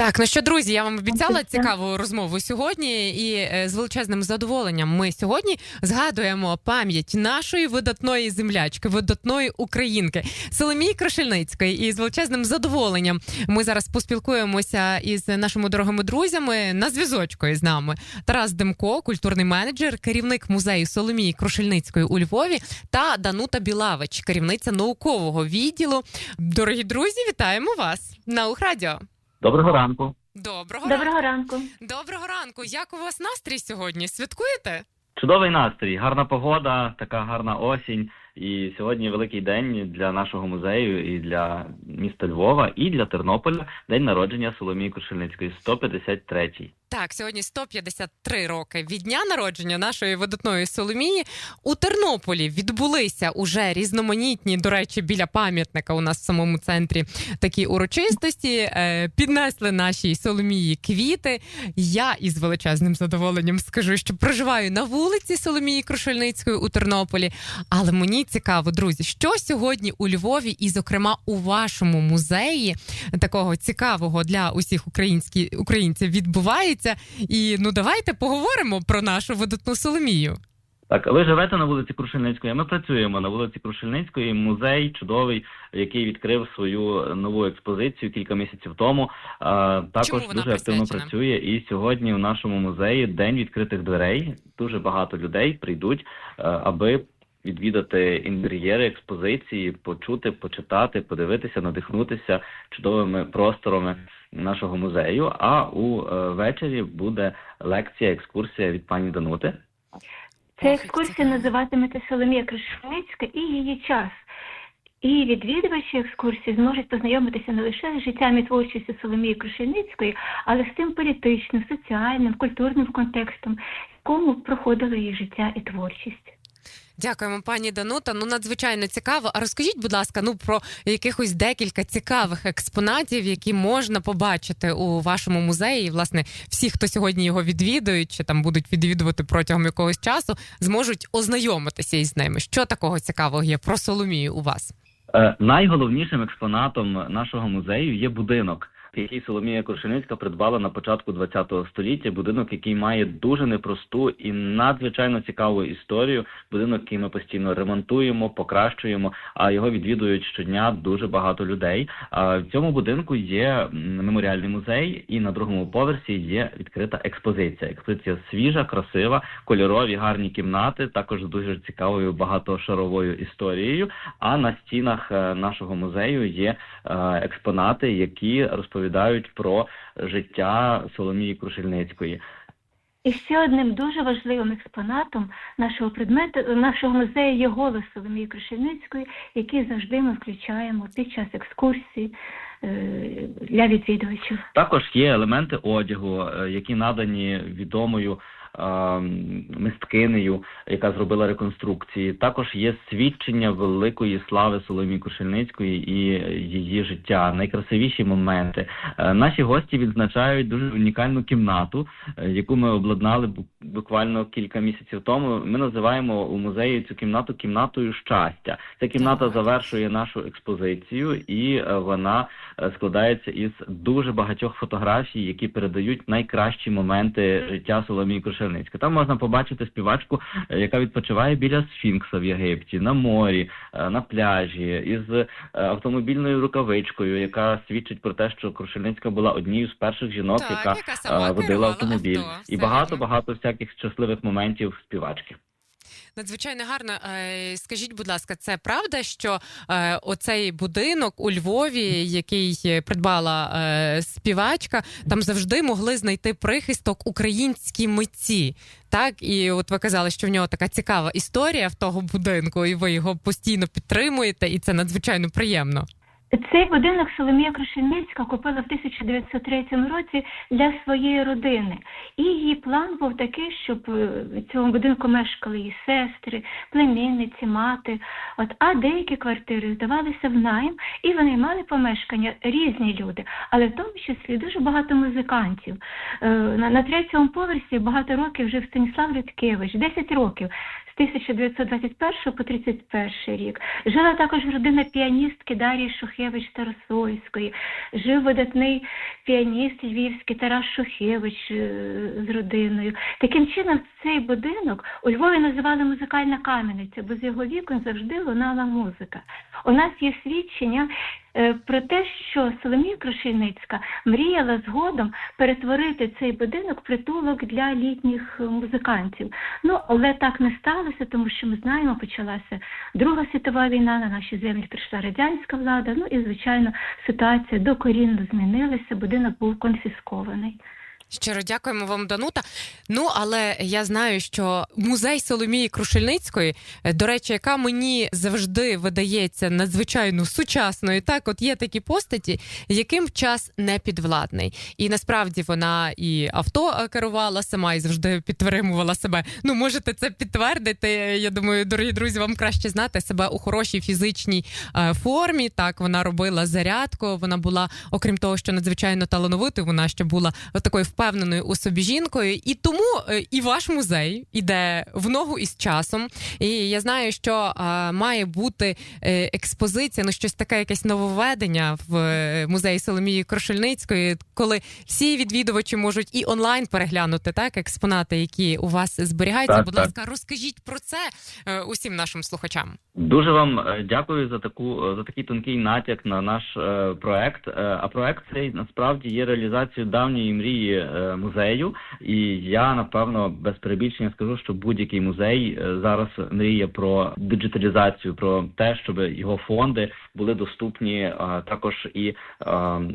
Так, ну що, друзі, я вам обіцяла цікаву розмову сьогодні, і е, з величезним задоволенням ми сьогодні згадуємо пам'ять нашої видатної землячки, видатної українки Соломії Крушельницької. І з величезним задоволенням ми зараз поспілкуємося із нашими дорогими друзями на зв'язочку із нами. Тарас Демко, культурний менеджер, керівник музею Соломії Крушельницької у Львові, та Данута Білавич, керівниця наукового відділу. Дорогі друзі, вітаємо вас на Ухрадіо. Доброго ранку. Доброго, ранку. Доброго ранку. Доброго ранку. Як у вас настрій сьогодні? Святкуєте? Чудовий настрій, гарна погода, така гарна осінь. І сьогодні великий день для нашого музею і для міста Львова, і для Тернополя день народження Соломії Крушельницької, 153-й. Так, сьогодні 153 роки від дня народження нашої видатної Соломії. У Тернополі відбулися уже різноманітні, до речі, біля пам'ятника у нас в самому центрі такі урочистості. Е, Піднесли нашій Соломії квіти. Я із величезним задоволенням скажу, що проживаю на вулиці Соломії Крушельницької у Тернополі. Але мені цікаво, друзі, що сьогодні у Львові, і, зокрема, у вашому музеї такого цікавого для усіх українські, українців відбувається. І ну давайте поговоримо про нашу видатну Соломію. Так, ви живете на вулиці Крушельницької. а Ми працюємо на вулиці Крушельницької. Музей чудовий, який відкрив свою нову експозицію кілька місяців тому. А, також дуже активно працює. І сьогодні в нашому музеї день відкритих дверей. Дуже багато людей прийдуть, аби відвідати інтер'єри експозиції, почути, почитати, подивитися, надихнутися чудовими просторами нашого музею. А у е, буде лекція, екскурсія від пані Данути. Ця екскурсія називатиметься Соломія Кришельницька і її час. І відвідувачі екскурсії зможуть познайомитися не лише з життям і творчістю Соломії Крушельницької, але з тим політичним, соціальним, культурним контекстом, в якому проходило її життя і творчість. Дякуємо, пані Данута. Ну надзвичайно цікаво. А розкажіть, будь ласка, ну про якихось декілька цікавих експонатів, які можна побачити у вашому музеї. І, власне, всі, хто сьогодні його відвідують, чи там будуть відвідувати протягом якогось часу, зможуть ознайомитися із ними. Що такого цікавого є про Соломію у вас? Е, Найголовнішим експонатом нашого музею є будинок, який Соломія Крушельницька придбала на початку ХХ століття. Будинок, який має дуже непросту і надзвичайно цікаву історію. Будинок, який ми постійно ремонтуємо, покращуємо, а його відвідують щодня дуже багато людей. В цьому будинку є меморіальний музей, і на другому поверсі є відкрита експозиція. Експозиція свіжа, красива, кольорові, гарні кімнати, також дуже цікавою багатошаровою історією. А на стінах е, нашого музею є е, експонати, які розповідають про життя Соломії Крушельницької. І ще одним дуже важливим експонатом нашого предмету, нашого музею є голос Соломії Крушельницької, який завжди ми включаємо під час екскурсії е, для відвідувачів. Також є елементи одягу, е, які надані відомою мисткинею, яка зробила реконструкції. Також є свідчення великої слави Соломії Крушельницької і її життя, найкрасивіші моменти. Е, Наші гості відзначають дуже унікальну кімнату, е, яку ми обладнали бу- буквально кілька місяців тому. Ми називаємо у музеї цю кімнату кімнатою щастя. Ця кімната завершує нашу експозицію, і е, вона складається із дуже багатьох фотографій, які передають найкращі моменти життя Соломії Крушельницької. Там можна побачити співачку, е, яка відпочиває біля Сфінкса в Єгипті, на морі, е, на пляжі, із е, автомобільною рукавичкою, яка свідчить про те, що Крушельницька була однією з перших жінок, Так, яка яка водила автомобіль, авто, і багато багато всяких щасливих моментів співачки. Надзвичайно гарно. Е, Скажіть, будь ласка, це правда, що е, оцей будинок у Львові, який придбала е, співачка, там завжди могли знайти прихисток українські митці. Так, і от ви казали, що в нього така цікава історія в того будинку, і ви його постійно підтримуєте, і це надзвичайно приємно. Цей будинок Соломія Крушельницька купила в 1903 році для своєї родини. І її план був такий, щоб е, в цьому будинку мешкали її сестри, племінниці, мати. От, а деякі квартири здавалися в найм і винаймали помешкання різні люди, але в тому числі дуже багато музикантів. Е, На, третьому поверсі багато років жив Станіслав Рідкевич, 10 років. 1921 по 31 рік. Жила також родина піаністки Дарії Шухевич Тарасольської. Жив видатний піаніст львівський Тарас Шухевич е, з родиною. Таким чином, цей будинок у Львові називали музикальна кам'яниця, бо з його вікон завжди лунала музика. У нас є свідчення про те, що Соломія Крушельницька мріяла згодом перетворити цей будинок в притулок для літніх е, музикантів. Ну, але так не сталося, тому що ми знаємо, почалася Друга світова війна, на наші землі прийшла радянська влада. Ну і звичайно, ситуація докорінно змінилася. Будинок був конфіскований. Щиро дякуємо вам, Данута. Ну але я знаю, що музей Соломії Крушельницької, е, до речі, яка мені завжди видається надзвичайно сучасною. Так, от є такі постаті, яким час не підвладний. І насправді вона і авто е, керувала сама і завжди підтримувала себе. Ну, можете це підтвердити. Я думаю, дорогі друзі, вам краще знати себе у хорошій фізичній е, формі. Так, вона робила зарядку. Вона була, окрім того, що надзвичайно талановитою, вона ще була такою впевненою у собі жінкою. І тому е, і ваш музей іде в ногу із часом. І я знаю, що е, має бути е, експозиція, ну щось таке, якесь нововведення в музеї Соломії Крошельницької, коли всі відвідувачі можуть і онлайн переглянути так експонати, які у вас зберігаються. Так, Будь так. ласка, розкажіть про це усім нашим слухачам. Дуже вам дякую за таку за такий тонкий натяк на наш проект. А проект цей насправді є реалізацією давньої мрії музею. І я напевно без перебільшення скажу, що будь-який музей е, зараз мріє про диджиталізацію, про те, щоб його фонди були доступні е, також і е,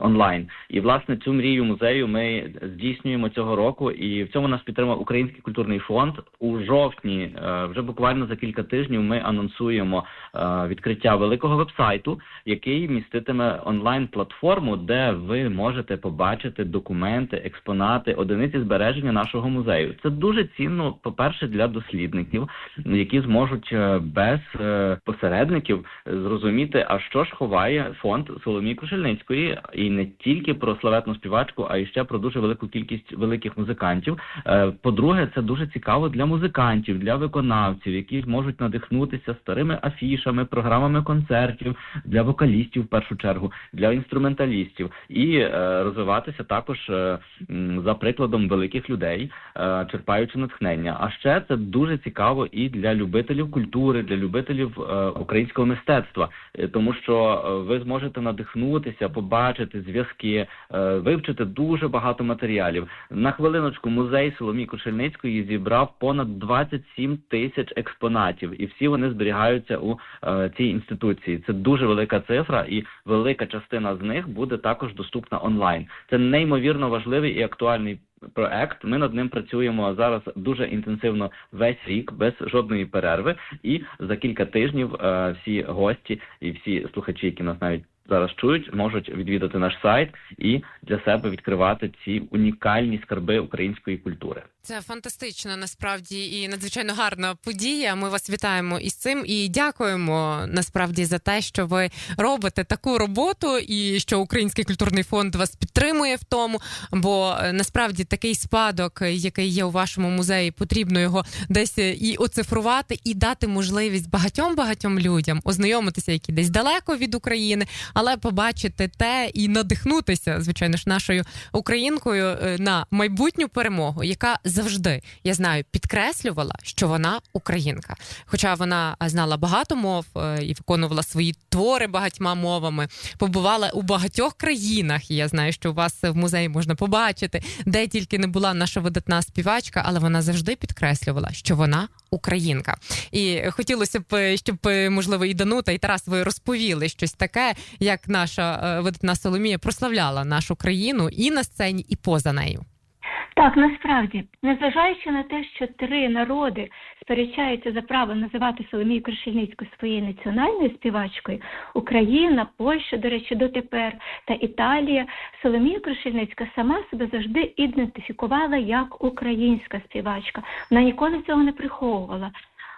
онлайн. І власне цю мрію музею ми здійснюємо цього року, і в цьому нас підтримав Український культурний фонд у жовтні. е, Вже буквально за кілька тижнів ми анонсуємо е, відкриття великого вебсайту, який міститиме онлайн платформу, де ви можете побачити документи, експонати, одиниці збереження нашого музею. Це дуже цінно, по-перше, для дослідників, які зможуть е, без е, посередників зрозуміти, а що ж ховає фонд Соломії Крушельницької, і не тільки про славетну співачку, а й ще про дуже велику кількість великих музикантів. Е, По-друге, це дуже цікаво для музикантів, для виконавців, які можуть надихнутися старими афішами, програмами концертів для вокалістів в першу чергу, для інструменталістів і розвиватися також за прикладом великих людей, е, черпаючи натхнення. А ще це дуже цікаво і для любителів культури, для любителів е, українського мистецтва, Е, тому що ви зможете надихнутися, побачити зв'язки, вивчити дуже багато матеріалів. На хвилиночку музей Соломії Кушельницької зібрав понад 27 тисяч експонатів, і всі вони зберігаються у цій інституції. Це дуже велика цифра, і велика частина з них буде також доступна онлайн. Це неймовірно важливий і актуальний. актуальный Проект ми над ним працюємо зараз дуже інтенсивно весь рік без жодної перерви. І за кілька тижнів е, всі гості і всі слухачі, які нас навіть зараз чують, можуть відвідати наш сайт і для себе відкривати ці унікальні скарби української культури. Це фантастично насправді і надзвичайно гарна подія. Ми вас вітаємо із цим і дякуємо насправді за те, що ви робите таку роботу, і що Український культурний фонд вас підтримує в тому. Бо е, насправді такий спадок, який є у вашому музеї, потрібно його десь е, і оцифрувати, і дати можливість багатьом багатьом людям ознайомитися, які десь далеко від України, але побачити те і надихнутися, звичайно ж, нашою українкою е, на майбутню перемогу, яка завжди я знаю підкреслювала, що вона українка. Хоча вона знала багато мов е, і виконувала свої твори багатьма мовами, побувала у багатьох країнах. І я знаю, що у вас в музеї можна побачити, де тільки не була наша видатна співачка, але вона завжди підкреслювала, що вона українка. І хотілося б, щоб можливо і Данута, і Тарас ви розповіли щось таке, як наша е, видатна Соломія прославляла нашу країну і на сцені, і поза нею. Так, насправді, незважаючи на те, що три народи сперечаються за право називати Соломію Крушельницьку своєю національною співачкою, Україна, Польща, до речі, дотепер, та Італія, Соломія Крушельницька сама себе завжди ідентифікувала як українська співачка. Вона ніколи цього не приховувала.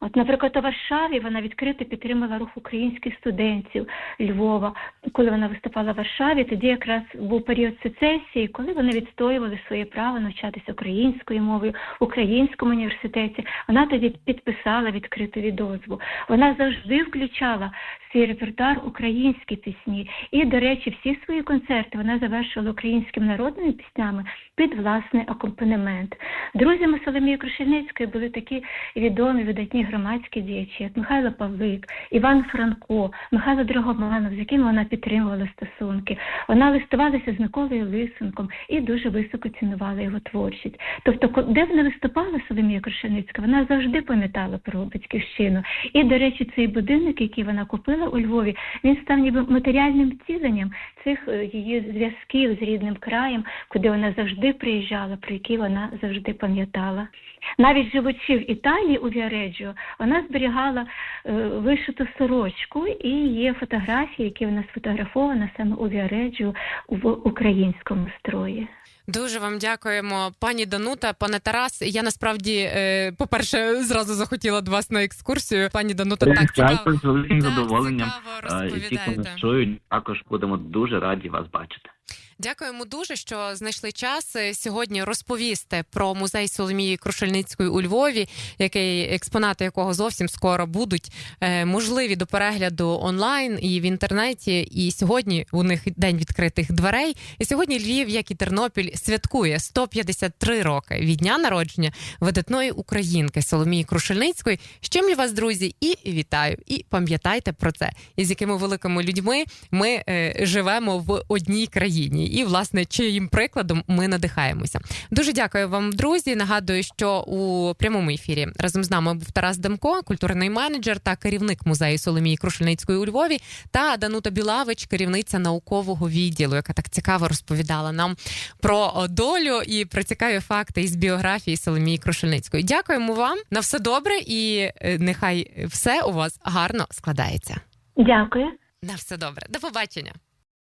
От, наприклад, у Варшаві вона відкрито підтримала рух українських студентів Львова. Коли вона виступала в Варшаві, тоді якраз був період сецесії, коли вони відстоювали своє право навчатися українською мовою в українському університеті. Вона тоді підписала відкриту відозву. Вона завжди включала свій репертуар українські пісні. І, до речі, всі свої концерти вона завершила українськими народними піснями під власний акомпанемент. Друзями Соломії Крушельницької були такі відомі видатні громадські діячі, як Михайло Павлик, Іван Франко, Михайло Драгоманов, з якими вона підтримувала стосунки. Вона листувалася з Миколою Лисенком і дуже високо цінувала його творчість. Тобто, де не виступала Соломія Крушельницька, вона завжди пам'ятала про батьківщину. І, до речі, цей будинок, який вона купила у Львові, він став ніби матеріальним втіленням цих е, її зв'язків з рідним краєм, куди вона завжди приїжджала, про які вона завжди пам'ятала. Навіть живучи в Італії у Віареджіо, вона зберігала е, вишиту сорочку і є фотографії, які вона сфотографована саме у Віареджіо в українському строї. Дуже вам дякуємо, пані Данута, пане Тарас. Я насправді, е, по-перше, зразу захотіла до вас на екскурсію. Пані Данута, так цікаво. З великим Так, задоволенням. цікаво І ті, хто нас чують, також будемо дуже раді вас бачити. Дякуємо дуже, що знайшли час е, сьогодні розповісти про музей Соломії Крушельницької у Львові, який експонати якого зовсім скоро будуть е, можливі до перегляду онлайн і в інтернеті. І сьогодні у них день відкритих дверей. І сьогодні Львів, як і Тернопіль, святкує 153 роки від дня народження видатної українки Соломії Крушельницької. З чим вас, друзі, і вітаю, і пам'ятайте про це, і з якими великими людьми ми е, живемо в одній країні, і власне чиїм прикладом ми надихаємося. Дуже дякую вам, друзі. Нагадую, що у прямому ефірі разом з нами був Тарас Демко, культурний менеджер та керівник музею Соломії Крушельницької у Львові, та Данута Білавич, керівниця наукового відділу, яка так цікаво розповідала нам про долю і про цікаві факти із біографії Соломії Крушельницької. Дякуємо вам на все добре, і е, нехай все у вас гарно складається. Дякую. На все добре. До побачення.